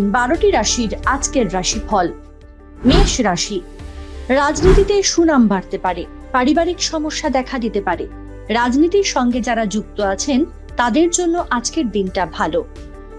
বারোটি রাশির আজকের রাশিফল। মেষ রাশি। রাজনীতিতে সুনাম বাড়তে পারে, পারিবারিক সমস্যা দেখা দিতে পারে। রাজনীতির সঙ্গে যারা যুক্ত আছেন, তাদের জন্য আজকের দিনটা ভালো।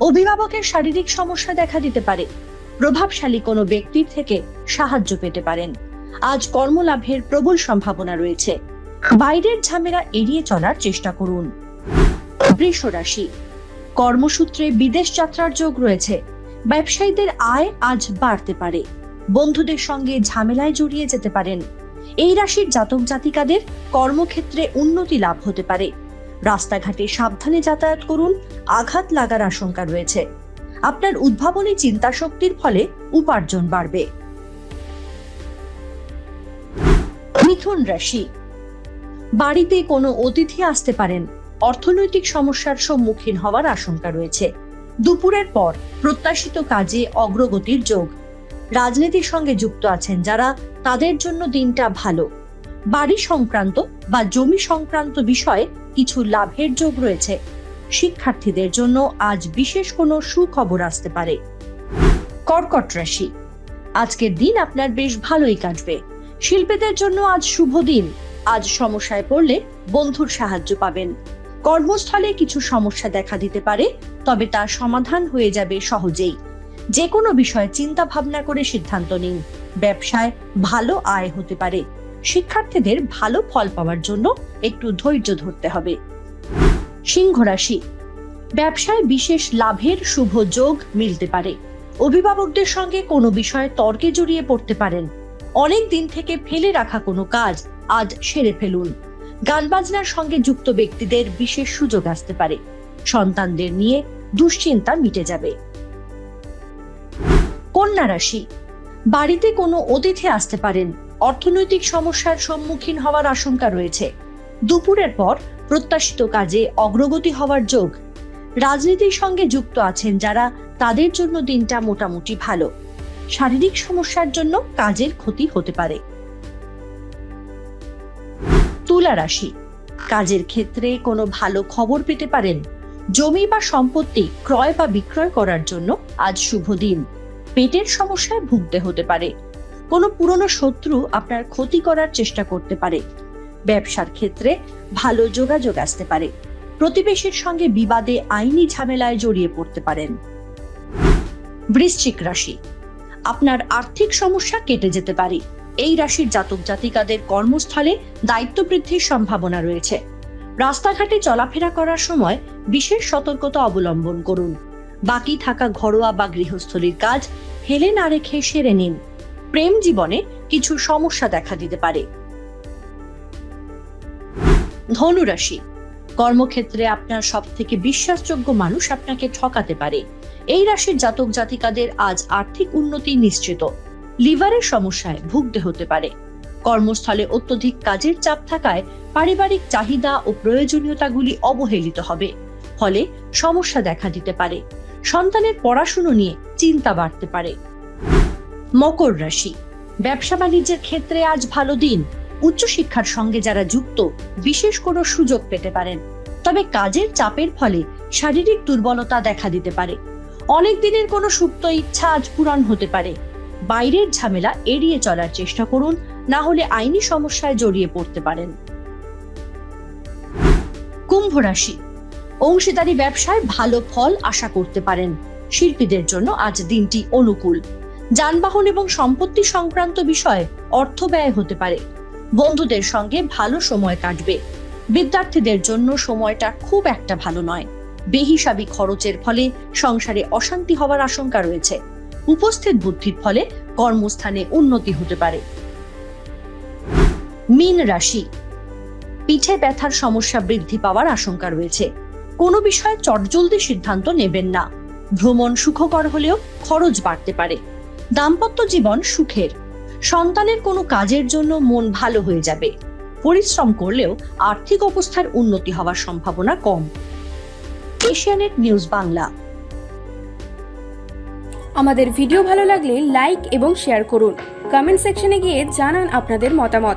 অভিভাবকের শারীরিক সমস্যা দেখা দিতে পারে, প্রভাবশালী কোনো ব্যক্তির থেকে সাহায্য পেতে পারেন। আজ কর্মলাভের প্রবল সম্ভাবনা রয়েছে। বাইরের ঝামেলা এড়িয়ে চলার চেষ্টা করুন। বৃষ রাশি। কর্মসূত্রে বিদেশ যাত্রার যোগ রয়েছে ব্যবসায়ীদের আয় আজ বাড়তে পারে। বন্ধুদের সঙ্গে ঝামেলায় জড়িয়ে যেতে পারেন। এই রাশির জাতক জাতিকাদের কর্মক্ষেত্রে উন্নতি লাভ হতে পারে। রাস্তাঘাটে সাবধানে যাতায়াত করুন, আঘাত লাগার আশঙ্কা রয়েছে। আপনার উদ্ভাবনী চিন্তা শক্তির ফলে উপার্জন বাড়বে। মিথুন রাশি। বাড়িতে কোনো অতিথি আসতে পারেন। অর্থনৈতিক সমস্যার সম্মুখীন হওয়ার আশঙ্কা রয়েছে। দুপুরের পর প্রত্যাশিত কাজে অগ্রগতির যোগ। রাজনীতির সঙ্গে যুক্ত আছেন যারা, তাদের জন্য দিনটা ভালো। বাড়ি সংক্রান্ত বা জমি সংক্রান্ত বিষয়ে কিছু লাভের যোগ রয়েছে। শিক্ষার্থীদের জন্য আজ বিশেষ কোনো সুখবর আসতে পারে। কর্কট রাশি। আজকের দিন আপনার বেশ ভালোই কাটবে। শিল্পীদের জন্য আজ শুভ দিন। আজ সমস্যায় পড়লে বন্ধুর সাহায্য পাবেন। কর্মস্থলে কিছু সমস্যা দেখা দিতে পারে। তবে তার সমাধান হয়ে যাবে সহজেই। যে কোনো বিষয়ে চিন্তা ভাবনা করে সিদ্ধান্ত নিন। ব্যবসায় ভালো আয় হতে পারে। শিক্ষার্থীদের ভালো ফল পাওয়ার জন্য একটু ধৈর্য ধরতে হবে। সিংহ রাশি। ব্যবসায় বিশেষ লাভের শুভ যোগ মিলতে পারে। অভিভাবকদের সঙ্গে কোনো বিষয়ে তর্কে জড়িয়ে পড়তে পারেন। অনেক দিন থেকে ফেলে রাখা কোনো কাজ আজ সেরে ফেলুন। গান বাজনার সঙ্গে যুক্ত ব্যক্তিদের বিশেষ সুযোগ আসতে পারে। সন্তানদের নিয়ে দুশ্চিন্তা মিটে যাবে। কন্যা রাশি, বাড়িতে কোনো অতিথি আসতে পারেন। অর্থনৈতিক সমস্যার সম্মুখীন হওয়ার আশঙ্কা রয়েছে। দুপুরের পর প্রত্যাশিত কাজে অগ্রগতি হওয়ার যোগ। রাজনীতির সঙ্গে যুক্ত আছেন যারা, তাদের জন্য দিনটা মোটামুটি ভালো। শারীরিক সমস্যার জন্য কাজের ক্ষতি হতে পারে। তুলা রাশি, কাজের ক্ষেত্রে কোনো ভালো খবর পেতে পারেন। জমি বা সম্পত্তি ক্রয় বা বিক্রয় করার জন্য আজ শুভ দিন। পেটের সমস্যায় ভুগতে হতে পারে। কোনো পুরনো শত্রু আপনার ক্ষতি করার চেষ্টা করতে পারে। ব্যবসার ক্ষেত্রে ভালো যোগাযোগ আসতে পারে। প্রতিবেশীর সঙ্গে বিবাদে আইনি ঝামেলায় জড়িয়ে পড়তে পারেন। বৃশ্চিক রাশি। আপনার আর্থিক সমস্যা কেটে যেতে পারে। এই রাশির জাতক জাতিকাদের কর্মস্থলে দায়িত্ব বৃদ্ধির সম্ভাবনা রয়েছে। রাস্তাঘাটে চলাফেরা করার সময় বিশেষ সতর্কতা অবলম্বন করুন। বাকি থাকা ঘরোয়া বা গৃহস্থলীর কাজ ফেলে না রেখে সেরে নিন। প্রেম জীবনে কিছু সমস্যা দেখা দিতে পারে। ধনুরাশি। কর্মক্ষেত্রে আপনার সব থেকে বিশ্বাসযোগ্য মানুষ আপনাকে ঠকাতে পারে। এই রাশির জাতক জাতিকাদের আজ আর্থিক উন্নতি নিশ্চিত। লিভারের সমস্যায় ভুগতে হতে পারে। কর্মস্থলে অত্যধিক কাজের চাপ থাকায় পারিবারিক চাহিদা ও প্রয়োজনীয়তাগুলি অবহেলিত হবে। ফলে সমস্যা দেখা দিতে পারে। সন্তানের পড়াশুনো নিয়ে চিন্তা বাড়তে পারে। মকর রাশি। ব্যবসা বাণিজ্যের ক্ষেত্রে আজ ভালো দিন। উচ্চশিক্ষার সঙ্গে যারা যুক্ত, বিশেষ কোনো সুযোগ পেতে পারেন। তবে কাজের চাপের ফলে শারীরিক দুর্বলতা দেখা দিতে পারে। অনেক দিনের কোনো সুপ্ত ইচ্ছা আজ পূরণ হতে পারে। বাইরের ঝামেলা এড়িয়ে চলার চেষ্টা করুন না হলে আইনি সমস্যায় জড়িয়ে পড়তে পারেন। কুম্ভ রাশি। অংশীদারি ব্যবসায় ভালো ফল আশা করতে পারেন। শিল্পীদের জন্য আজ দিনটি অনুকূল। যানবাহন এবং সম্পত্তি সংক্রান্ত বিষয়ে অর্থ ব্যয় হতে পারে। বন্ধুদের সঙ্গে ভালো সময় কাটবে। বিদ্যার্থীদের জন্য সময়টা খুব একটা ভালো নয়। বেহিসাবি খরচের ফলে সংসারে অশান্তি হওয়ার আশঙ্কা রয়েছে। উপস্থিত বুদ্ধির ফলে কর্মস্থানে উন্নতি হতে পারে। মীন রাশি। পিঠে ব্যথার সমস্যা বৃদ্ধি পাওয়ার আশঙ্কা রয়েছে। কোনো বিষয়ে চটজলদি সিদ্ধান্ত নেবেন না। ভ্রমণ সুখকর হলেও খরচ বাড়তে পারে। দাম্পত্য জীবন সুখের। সন্তানের কোনো কাজের জন্য মন ভালো হয়ে যাবে। পরিশ্রম করলেও আর্থিক অবস্থার উন্নতি হওয়ার সম্ভাবনা কম। এশিয়ানেট নিউজ বাংলা। আমাদের ভিডিও ভালো লাগলে লাইক এবং শেয়ার করুন। কমেন্ট সেকশনে গিয়ে জানান আপনাদের মতামত।